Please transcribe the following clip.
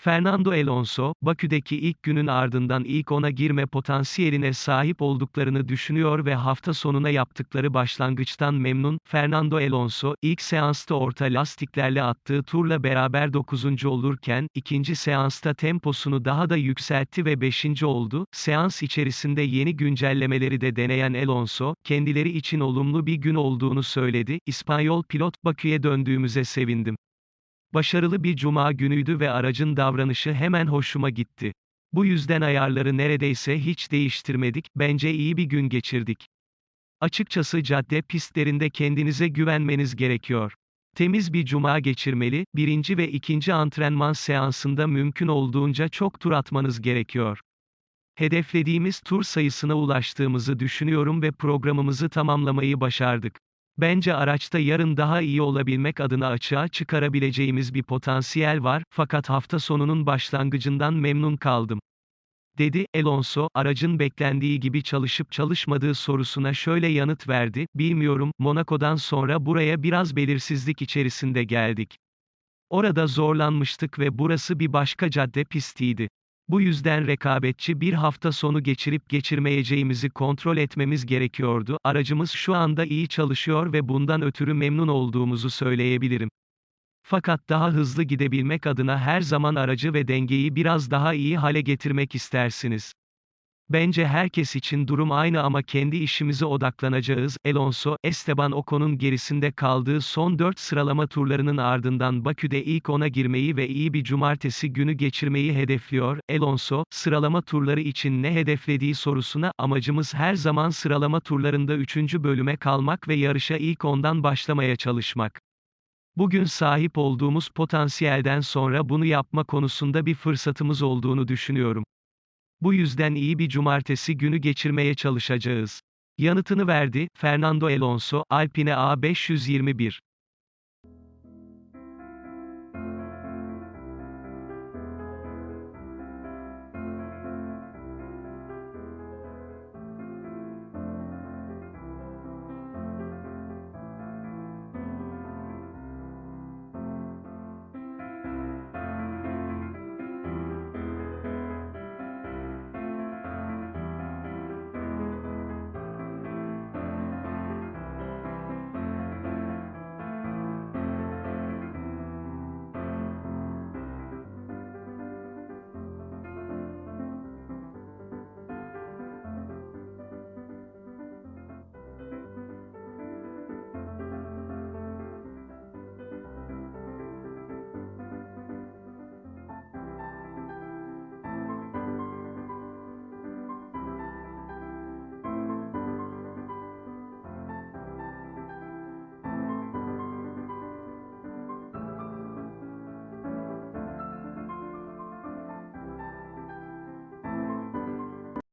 Fernando Alonso, Bakü'deki ilk günün ardından ilk ona girme potansiyeline sahip olduklarını düşünüyor ve hafta sonuna yaptıkları başlangıçtan memnun. Fernando Alonso, ilk seansta orta lastiklerle attığı turla beraber 9. olurken, ikinci seansta temposunu daha da yükseltti ve 5. oldu. Seans içerisinde yeni güncellemeleri de deneyen Alonso, kendileri için olumlu bir gün olduğunu söyledi. İspanyol pilot, Bakü'ye döndüğümüze sevindim. Başarılı bir cuma günüydü ve aracın davranışı hemen hoşuma gitti. Bu yüzden ayarları neredeyse hiç değiştirmedik, bence iyi bir gün geçirdik. Açıkçası cadde pistlerinde kendinize güvenmeniz gerekiyor. Temiz bir cuma geçirmeli, birinci ve ikinci antrenman seansında mümkün olduğunca çok tur atmanız gerekiyor. Hedeflediğimiz tur sayısına ulaştığımızı düşünüyorum ve programımızı tamamlamayı başardık. Bence araçta yarın daha iyi olabilmek adına açığa çıkarabileceğimiz bir potansiyel var, fakat hafta sonunun başlangıcından memnun kaldım. Dedi, Alonso, aracın beklendiği gibi çalışıp çalışmadığı sorusuna şöyle yanıt verdi, bilmiyorum, Monaco'dan sonra buraya biraz belirsizlik içerisinde geldik. Orada zorlanmıştık ve burası bir başka cadde pistiydi. Bu yüzden rekabetçi bir hafta sonu geçirip geçirmeyeceğimizi kontrol etmemiz gerekiyordu. Aracımız şu anda iyi çalışıyor ve bundan ötürü memnun olduğumuzu söyleyebilirim. Fakat daha hızlı gidebilmek adına her zaman aracı ve dengeyi biraz daha iyi hale getirmek istersiniz. Bence herkes için durum aynı ama kendi işimize odaklanacağız. Alonso, Esteban Ocon'un gerisinde kaldığı son 4 sıralama turlarının ardından Bakü'de ilk ona girmeyi ve iyi bir cumartesi günü geçirmeyi hedefliyor. Alonso, sıralama turları için ne hedeflediği sorusuna, amacımız her zaman sıralama turlarında 3. bölüme kalmak ve yarışa ilk ondan başlamaya çalışmak. Bugün sahip olduğumuz potansiyelden sonra bunu yapma konusunda bir fırsatımız olduğunu düşünüyorum. Bu yüzden iyi bir cumartesi günü geçirmeye çalışacağız. Yanıtını verdi, Fernando Alonso, Alpine A521.